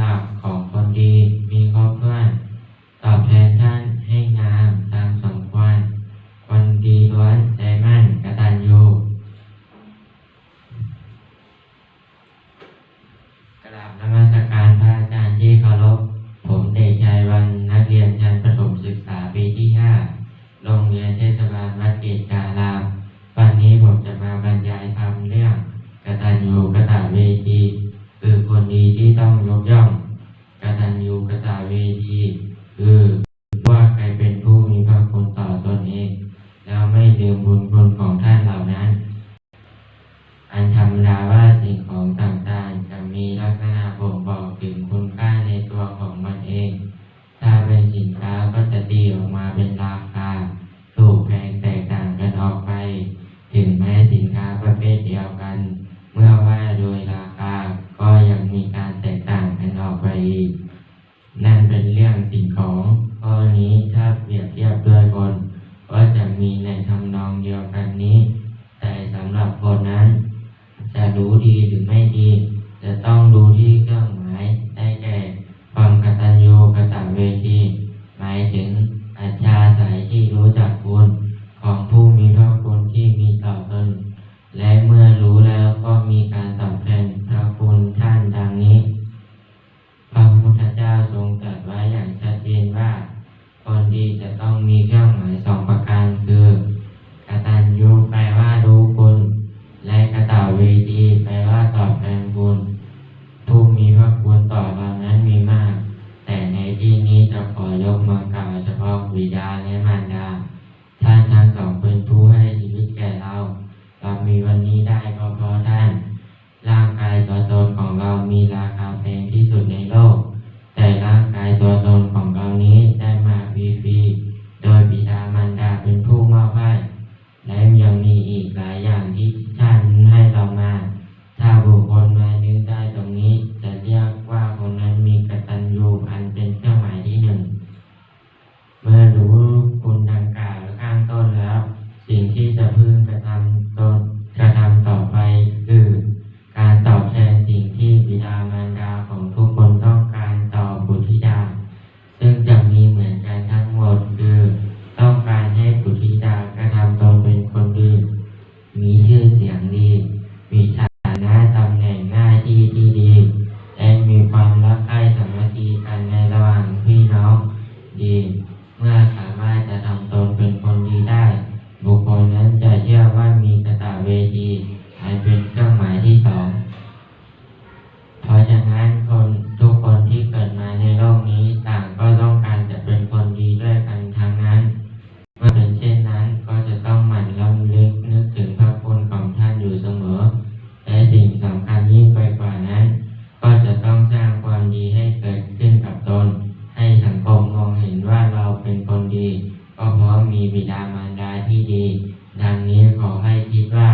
ลาภของคนดี นั่นเป็นเรื่องสิ่งของข้อนี้ถ้าเปรียบเทียบด้วยคน ก็จะมีในทำนองเดียวกันนี้ แต่สำหรับคนนั้น จะรู้ดีหรือไม่ดี จะต้องดูที่เครื่องหมาย autoridades, บิดามารดาที่ดี ดังนี้ขอให้คิดว่า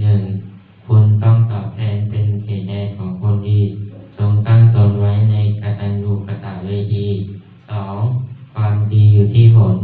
หนึ่งคุณต้องตอบแทนเป็นเศษแดนของคนดีจงตั้งตนไว้ในกตัญญูกตเวทีสองความดีอยู่ที่ผล